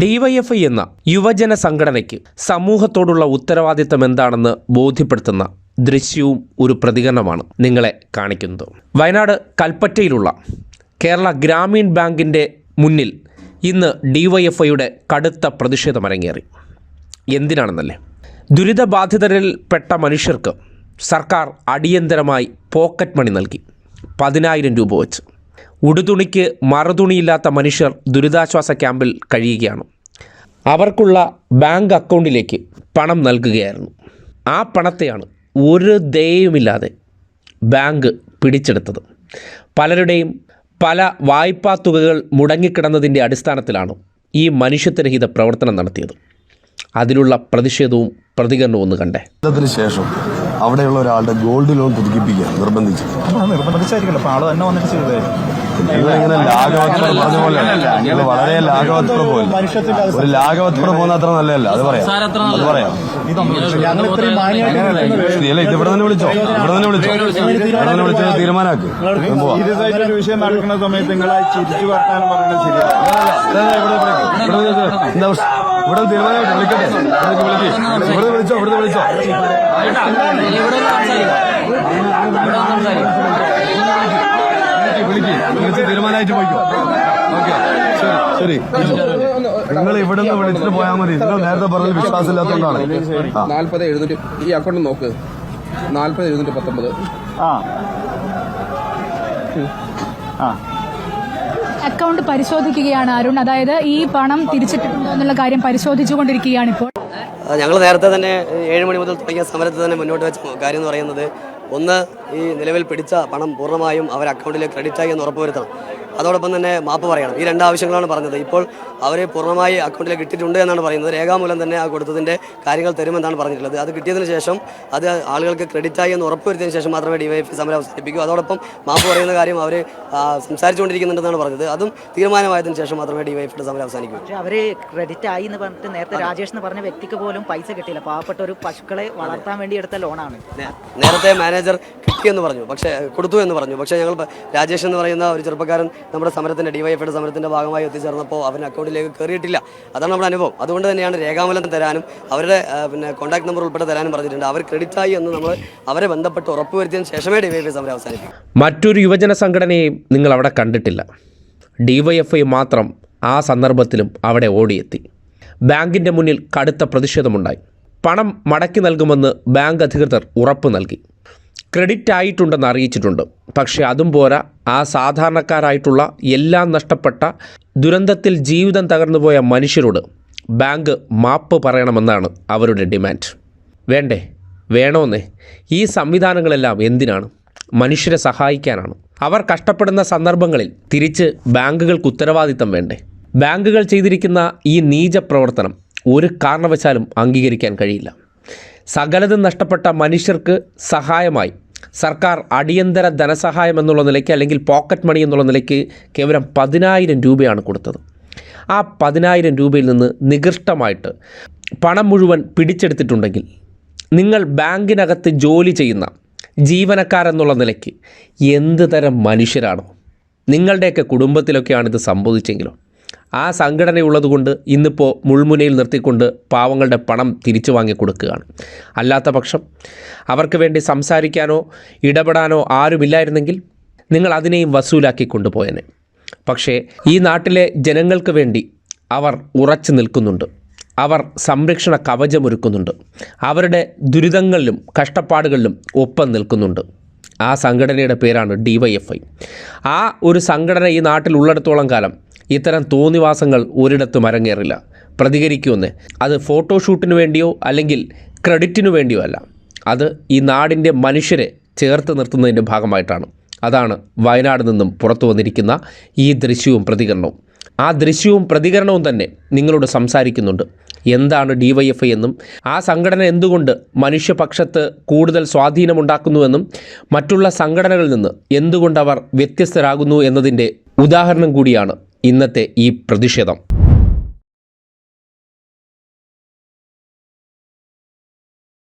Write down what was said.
DYFI എന്ന യുവജന സംഘടനയ്ക്ക് സമൂഹത്തോടുള്ള ഉത്തരവാദിത്തം എന്താണെന്ന് ബോധ്യപ്പെടുത്തുന്ന ദൃശ്യവും ഒരു പ്രതികരണമാണ് നിങ്ങളെ കാണിക്കുന്നത്. വയനാട് കൽപ്പറ്റയിലുള്ള കേരള ഗ്രാമീൺ ബാങ്കിന്റെ മുന്നിൽ ഇന്ന് ഡിവൈഎഫ്ഐയുടെ കടുത്ത പ്രതിഷേധം അരങ്ങേറി എന്തിനാണെന്നല്ലേ ദുരിതബാധിതരിൽപ്പെട്ട മനുഷ്യർക്ക് സർക്കാർ അടിയന്തരമായി പോക്കറ്റ് മണി നൽകി പതിനായിരം രൂപ വെച്ച്. ഉടുതുണിക്ക് മറുതുണിയില്ലാത്ത മനുഷ്യർ ദുരിതാശ്വാസ ക്യാമ്പിൽ കഴിയുകയാണ്. അവർക്കുള്ള ബാങ്ക് അക്കൗണ്ടിലേക്ക് പണം നൽകുകയായിരുന്നു. ആ പണത്തെയാണ് ഒരു ദയയുമില്ലാതെ ബാങ്ക് പിടിച്ചെടുത്തത്. പലരുടെയും പല വായ്പാ തുകകൾ മുടങ്ങിക്കിടന്നതിന്റെ അടിസ്ഥാനത്തിലാണ് ഈ മനുഷ്യത്വരഹിത പ്രവർത്തനം നടത്തിയത്. അതിലുള്ള പ്രതിഷേധവും പ്രതികരണവും ഒന്ന് കണ്ടേ. ശേഷം അവിടെയുള്ള ഒരാളുടെ ഗോൾഡ് ലോൺ പുതുക്കിപ്പിക്കുക നിർബന്ധിച്ചു. നിർബന്ധിച്ചായിരിക്കല്ലോ. തന്നെ വന്നിട്ട് നിങ്ങളിങ്ങനെ ലാഘവത്തോടെ പറഞ്ഞ പോലെ നിങ്ങൾ വളരെ ലാഘവത്തോടെ പോലെ ഒരു ലാഘവത്തോടെ പോകുന്ന അത്ര നല്ലതല്ല. അത് പറയാം. അത് പറയാം. അല്ല ഇത് ഇവിടെ തന്നെ വിളിച്ചോ? ഇവിടെ തന്നെ വിളിച്ചോ? ഇവിടെ തന്നെ വിളിച്ചോ? തീരുമാനാക്ക്. ഒരു വിഷയം നടക്കുന്ന സമയത്ത് നിങ്ങളെ ചിരിച്ചു വർത്താനം പറയുന്നത് ഇവിടെ എന്താ ഇവിടെ തീരുമാനമായിട്ട് വിളിക്കട്ടെ? ഇവിടെ വിളിക്ക്. ഇവിടെ വിളിച്ചോ? ഇവിടെ വിളിച്ചോ? തീരുമാനമായിട്ട് പോയിക്കോ. ഓക്കെ ശരി നിങ്ങൾ ഇവിടെ നിന്ന് വിളിച്ചിട്ട് പോയാൽ മതി. നിങ്ങൾ നേരത്തെ പറഞ്ഞ വിശ്വാസമില്ലാത്തതുകൊണ്ടാണ്. ഇല്ലാത്തതുകൊണ്ടാണ് നാല്പത് എഴുന്നൂറ്റി ഈ അക്കൗണ്ട് നോക്ക്. നാല്പത് എഴുന്നൂറ്റി പത്തൊമ്പത്. ആ. ആ. അക്കൗണ്ട് പരിശോധിക്കുകയാണ് അരുൺ. അതായത് ഈ പണം തിരിച്ചിട്ടുണ്ടോ എന്നുള്ള കാര്യം പരിശോധിച്ചുകൊണ്ടിരിക്കുകയാണ് ഇപ്പോൾ. ഞങ്ങൾ നേരത്തെ തന്നെ ഏഴ് മണി മുതൽ തുടങ്ങിയ സമരത്തിൽ തന്നെ മുന്നോട്ട് വെച്ച കാര്യം എന്ന് പറയുന്നത് ഒന്ന് ഈ നിലവിൽ പിടിച്ച പണം പൂർണമായും അവർ അക്കൗണ്ടിലേക്ക് ക്രെഡിറ്റായി എന്ന് ഉറപ്പുവരുത്തണം. അതോടൊപ്പം തന്നെ മാപ്പ് പറയണം. ഈ രണ്ട് ആവശ്യങ്ങളാണ് പറഞ്ഞത്. ഇപ്പോൾ അവർ പൂർണമായി അക്കൗണ്ടിൽ ഇട്ടിട്ടുണ്ട് എന്നാണ് പറയുന്നത്. രേഖാമൂലം തന്നെ ആ കൊടുത്തതിന്റെ കാര്യങ്ങൾ തരുമെന്നാണ് പറഞ്ഞിട്ടുള്ളത്. അത് കിട്ടിയതിന് ശേഷം അത് ആളുകൾക്ക് ക്രെഡിറ്റ് ആയി എന്ന് ഉറപ്പുവരുത്തിയതിന് ശേഷം മാത്രമേ ഡിവൈഎഫ് സമരം അവസാനിപ്പിക്കൂ. അതോടൊപ്പം മാപ്പ് പറയുന്ന കാര്യം അവർ സംസാരിച്ചുകൊണ്ടിരിക്കുന്നുണ്ടെന്നാണ് പറഞ്ഞത്. അതും തീരുമാനമായതിനു ശേഷം മാത്രമേ ഡിവൈഎഫിയുടെ സമരം അവസാനിക്കൂ. അവർ ക്രെഡിറ്റ് ആയി എന്ന് പറഞ്ഞിട്ട് നേരത്തെ രാജേഷ് എന്ന് പറഞ്ഞ വ്യക്തിക്ക് പോലും പൈസ കിട്ടിയില്ല. പാവപ്പെട്ട ഒരു പശുക്കളെ വളർത്താൻ വേണ്ടി എടുത്ത ലോണാണ് നേരത്തെ നേരത്തെ മാനേജർ കിട്ടിയെന്ന് പറഞ്ഞു. പക്ഷേ കൊടുത്തു എന്ന് പറഞ്ഞു. പക്ഷേ ഞങ്ങൾ രാജേഷ് എന്ന് പറയുന്ന ഒരു ചെറുപ്പക്കാരൻ നമ്മുടെ സമരത്തിന്റെ ഡിവൈഎഫ്ഐയുടെ സമരത്തിന്റെ ഭാഗമായി എത്തിച്ചേർന്നപ്പോൾ അവൻ അക്കൗണ്ടിലേക്ക് കയറിയിട്ടില്ല അതാണ് നമ്മുടെ അനുഭവം. അതുകൊണ്ട് തന്നെയാണ് രേഖാമൂലം തരാനും അവരുടെ പിന്നെ കോൺടാക്ട് നമ്പർ ഉൾപ്പെടെ തരാനും പറഞ്ഞിട്ടുണ്ട്. അവർ ക്രെഡിറ്റ് ആയി എന്ന് നമ്മൾ അവരെ ബന്ധപ്പെട്ട് ഉറപ്പുവരുത്തിയതിന് ശേഷമേ ഡിവൈഎഫ്ഐ സമരം അവസാനിപ്പിക്കും. മറ്റൊരു യുവജന സംഘടനയും നിങ്ങൾ അവിടെ കണ്ടിട്ടില്ല. ഡിവൈഎഫ്ഐ മാത്രം ആ സന്ദർഭത്തിലും അവിടെ ഓടിയെത്തി. ബാങ്കിന്റെ മുന്നിൽ കടുത്ത പ്രതിഷേധമുണ്ടായി. പണം മടക്കി നൽകുമെന്ന് ബാങ്ക് അധികൃതർ ഉറപ്പ് നൽകി. ക്രെഡിറ്റ് ആയിട്ടുണ്ടെന്ന് അറിയിച്ചിട്ടുണ്ട്. പക്ഷേ അതും പോരാ. ആ സാധാരണക്കാരായിട്ടുള്ള എല്ലാം നഷ്ടപ്പെട്ട ദുരന്തത്തിൽ ജീവിതം തകർന്നുപോയ മനുഷ്യരോട് ബാങ്ക് മാപ്പ് പറയണമെന്നാണ് അവരുടെ ഡിമാൻഡ്. വേണ്ടേ? വേണോന്നേ? ഈ സംവിധാനങ്ങളെല്ലാം എന്തിനാണ്? മനുഷ്യരെ സഹായിക്കാനാണ്. അവർ കഷ്ടപ്പെടുന്ന സന്ദർഭങ്ങളിൽ തിരിച്ച് ബാങ്കുകൾക്ക് ഉത്തരവാദിത്തം വേണ്ടേ? ബാങ്കുകൾ ചെയ്തിരിക്കുന്ന ഈ നീച പ്രവർത്തനം ഒരു കാരണവശാലും അംഗീകരിക്കാൻ കഴിയില്ല. സകലതും നഷ്ടപ്പെട്ട മനുഷ്യർക്ക് സഹായമായി സർക്കാർ അടിയന്തര ധനസഹായം എന്നുള്ള നിലയ്ക്ക് അല്ലെങ്കിൽ പോക്കറ്റ് മണി എന്നുള്ള നിലയ്ക്ക് കേവലം പതിനായിരം രൂപയാണ് കൊടുത്തത്. ആ പതിനായിരം രൂപയിൽ നിന്ന് നികൃഷ്ടമായിട്ട് പണം മുഴുവൻ പിടിച്ചെടുത്തിട്ടുണ്ടെങ്കിൽ നിങ്ങൾ ബാങ്കിനകത്ത് ജോലി ചെയ്യുന്ന ജീവനക്കാരെന്നുള്ള നിലയ്ക്ക് എന്ത് തരം മനുഷ്യരാണോ? നിങ്ങളുടെയൊക്കെ കുടുംബത്തിലൊക്കെയാണ് ഇത് സംഭവിച്ചെങ്കിലോ? ആ സംഘടനയുള്ളതുകൊണ്ട് ഇന്നിപ്പോൾ മുൾമുനയിൽ നിർത്തിക്കൊണ്ട് പാവങ്ങളുടെ പണം തിരിച്ചു വാങ്ങി കൊടുക്കുകയാണ്. അല്ലാത്ത പക്ഷം അവർക്ക് വേണ്ടി സംസാരിക്കാനോ ഇടപെടാനോ ആരുമില്ലായിരുന്നെങ്കിൽ നിങ്ങൾ അതിനെയും വസൂലാക്കി കൊണ്ടുപോയനെ. പക്ഷേ ഈ നാട്ടിലെ ജനങ്ങൾക്ക് വേണ്ടി അവർ ഉറച്ചു നിൽക്കുന്നുണ്ട്. അവർ സംരക്ഷണ കവചമൊരുക്കുന്നുണ്ട്. അവരുടെ ദുരിതങ്ങളിലും കഷ്ടപ്പാടുകളിലും ഒപ്പം നിൽക്കുന്നുണ്ട്. ആ സംഘടനയുടെ പേരാണ് ഡി വൈ എഫ് ഐ. ആ ഒരു സംഘടന ഈ നാട്ടിൽ ഉള്ളിടത്തോളം കാലം ഇത്തരം തോന്നിവാസങ്ങൾ ഒരിടത്തും അരങ്ങേറില്ല. പ്രതികരിക്കുമെന്ന്. അത് ഫോട്ടോഷൂട്ടിന് വേണ്ടിയോ അല്ലെങ്കിൽ ക്രെഡിറ്റിനു വേണ്ടിയോ അല്ല. അത് ഈ നാടിന്റെ മനുഷ്യരെ ചേർത്ത് നിർത്തുന്നതിന്റെ ഭാഗമായിട്ടാണ്. അതാണ് വയനാട് നിന്നും പുറത്തു വന്നിരിക്കുന്ന ഈ ദൃശ്യവും പ്രതികരണവും. ആ ദൃശ്യവും പ്രതികരണവും തന്നെ നിങ്ങളോട് സംസാരിക്കുന്നുണ്ട്. എന്താണ് ഡി വൈ എഫ് ഐ എന്നും ആ സംഘടന എന്തുകൊണ്ട് മനുഷ്യപക്ഷത്ത് കൂടുതൽ സ്വാധീനമുണ്ടാക്കുന്നുവെന്നും മറ്റുള്ള സംഘടനകളിൽ നിന്ന് എന്തുകൊണ്ട് അവർ വ്യത്യസ്തരാകുന്നു എന്നതിന്റെ ഉദാഹരണം കൂടിയാണ് ഇന്നത്തെ ഈ പ്രതിഷേധം.